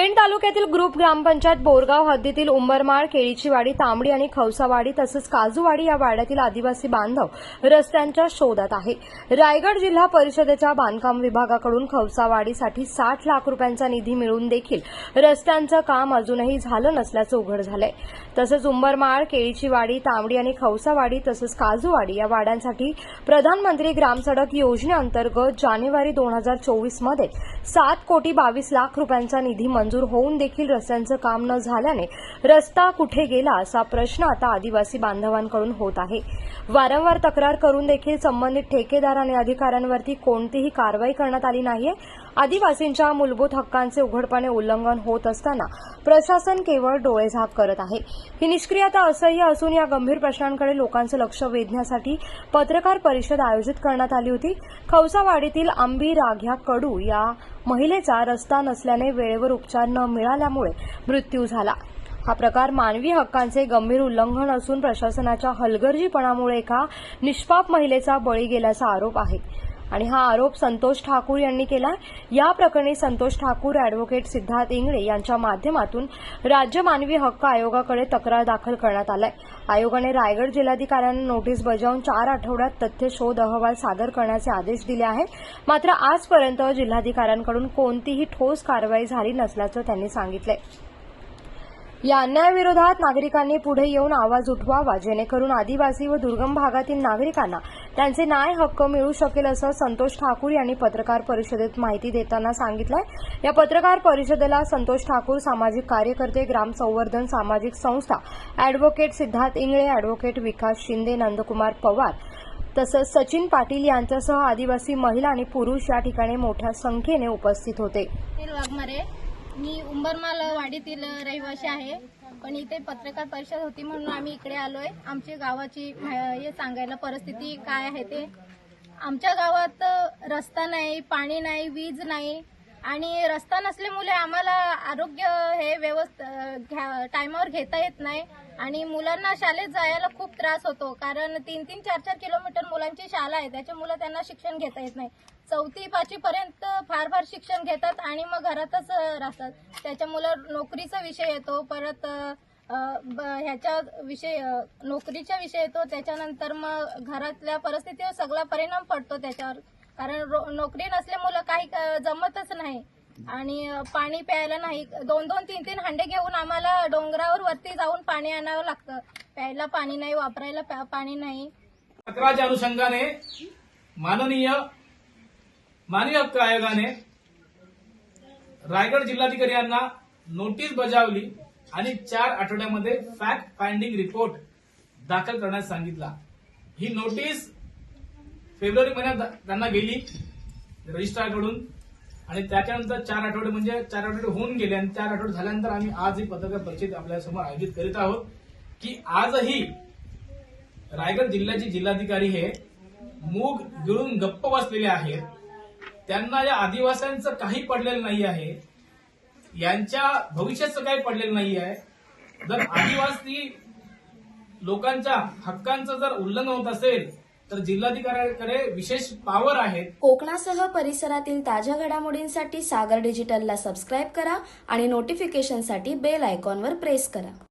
पेण तालुक्यातील ग्रुप ग्रामपंचायत बोरगाव हद्दीतील उंबरमाळ केळीची वाडी तांबडी आणि खवसावाडी तसंच काजूवाडी या वाड्यातील आदिवासी बांधव रस्त्यांच्या शोधात आहे. रायगड जिल्हा परिषदेच्या बांधकाम विभागाकडून खवसावाडीसाठी साठ लाख रुपयांचा निधी मिळून देखील रस्त्यांचं काम अजूनही झालं नसल्याचं उघड झालंय. तसंच उंबरमाळ केळीची वाडी तांबडी आणि खवसावाडी तसंच काजूवाडी या वाड्यांसाठी प्रधानमंत्री ग्रामसडक योजनेअंतर्गत जानेवारी दोन हजार चोवीसमध्ये सात कोटी बावीस लाख रुपयांचा निधी मंजूर होऊन देखील रस्त्यांचं काम न झाल्याने रस्ता कुठे गेला असा प्रश्न आता आदिवासी बांधवांकडून होत आहे. वारंवार तक्रार करून देखील संबंधित ठेकेदार आणि अधिकाऱ्यांवरती कोणतीही कारवाई करण्यात आली नाहीये. आदिवासींच्या मूलभूत हक्कांचे उघडपणे उल्लंघन होत असताना प्रशासन केवळ डोळेझाक करत आहे. ही निष्क्रियता असह्य असून या गंभीर प्रश्नांकडे लोकांचं लक्ष वेधण्यासाठी पत्रकार परिषद आयोजित करण्यात आली होती. खवसावाडीतील आंबी राघ्या कडू या महिलेचा रस्ता नसल्याने वेळेवर उपचार न मिळाल्यामुळे मृत्यू झाला. हा प्रकार मानवी हक्कांचे गंभीर उल्लंघन असून प्रशासनाच्या हलगर्जीपणामुळे एका निष्पाप महिलेचा बळी गेल्याचा आरोप आहे. आणि हा आरोप संतोष ठाकूर यांनी केला या प्रकरणी संतोष ठाकूर अॅडव्होकेट सिद्धार्थ इंगळे यांच्या माध्यमातून राज्य मानवी हक्क आयोगाकडे तक्रार दाखल करण्यात आलाय. आयोगाने रायगड जिल्हाधिकाऱ्यांना नोटीस बजावून चार आठवड्यात तथ्य शोध अहवाल सादर करण्याचे आदेश दिले आहेत मात्र आजपर्यंत जिल्हाधिकाऱ्यांकडून कोणतीही ठोस कारवाई झाली नसल्याचं त्यांनी सांगितलं या अन्यायाविरोधात नागरिकांनी पुढे येऊन आवाज उठवावा जेणेकरून आदिवासी व दुर्गम भागातील नागरिकांना त्यांचे न्याय हक्क मिळू शकेल असं संतोष ठाकूर यांनी पत्रकार परिषदेत माहिती देताना सांगितलं या पत्रकार परिषदेला संतोष ठाकूर सामाजिक कार्यकर्ते ग्राम संवर्धन सामाजिक संस्था अॅडव्होकेट सिद्धार्थ इंगळे अॅडव्होकेट विकास शिंदे नंदकुमार पवार तसंच सचिन पाटील यांच्यासह आदिवासी महिला आणि पुरुष या ठिकाणी मोठ्या संख्येने उपस्थित होते. मी उंबरमाल वाडीतील रहिवासी आहे. पण इथे पत्रकार परिषद होती म्हणून आम्ही इकडे आलोय. आमच्या गावाची हे सांगायला परिस्थिती काय आहे ते. आमच्या गावात रस्ता नाही पाणी नाही वीज नाही. आणि रस्ता नसल्यामुळे आम्हाला आरोग्य हे व्यवस्थ घ्या टायमावर घेता येत नाही. आणि मुलांना शाळेत जायला खूप त्रास होतो. कारण तीन तीन चार चार किलोमीटर मुलांची शाळा आहे. त्याच्यामुळे त्यांना शिक्षण घेता येत नाही. चौथी पाचवी पर्यंत फार फार शिक्षण घेतात आणि मग घरातच राहतात. त्याच्यामुळं नोकरीचा विषय येतो. परत ब- ह्याच्या विषय नोकरीचा विषय येतो. त्याच्यानंतर मग घरातल्या परिस्थितीवर सगळा परिणाम पडतो त्याच्यावर. कारण रो- नोकरी नसल्यामुळं काही जमतच नाही. आणि पाणी प्यायला नाही. दोन दोन तीन तीन हंडे घेऊन आम्हाला डोंगरावर वरती जाऊन पाणी आणावं लागतं. प्यायला पाणी नाही वापरायला पाणी नाही. तक्रारच्या अनुषंगाने माननीय मानवी हक्क आयोगाने रायगड जिल्हाधिकारी यांना नोटीस बजावली आणि चार आठवड्यामध्ये फॅक्ट फाइंडिंग रिपोर्ट दाखल करण्यास सांगितला. ही नोटीस फेब्रुवारी महिन्यात त्यांना गेली रजिस्ट्रारकडून. आणि त्याच्यानंतर चार आठवडे म्हणजे चार आठवडे होऊन गेले आणि चार आठवडे झाल्यानंतर आम्ही आज ही पत्रकार परिषद आपल्यासमोर आयोजित करीत आहोत की आजही रायगड जिल्ह्याचे जिल्हाधिकारी हे मूग गिळून गप्प बसलेले आहेत. त्यांना या आदिवासींचं काही पडलेलं नाही आहे. यांच्या भविष्याचं काही पडलेलं नाही आहे. जर आदिवासी लोकांच्या हक्कांचं जर उल्लंघन होत असेल तर जिल्हाधिकाऱ्यांकडे विशेष पॉवर आहे. कोकणासह परिसरातील ताज्या घडामोडींसाठी सागर डिजिटलला सबस्क्राईब करा आणि नोटिफिकेशनसाठी बेल आयकॉनवर प्रेस करा.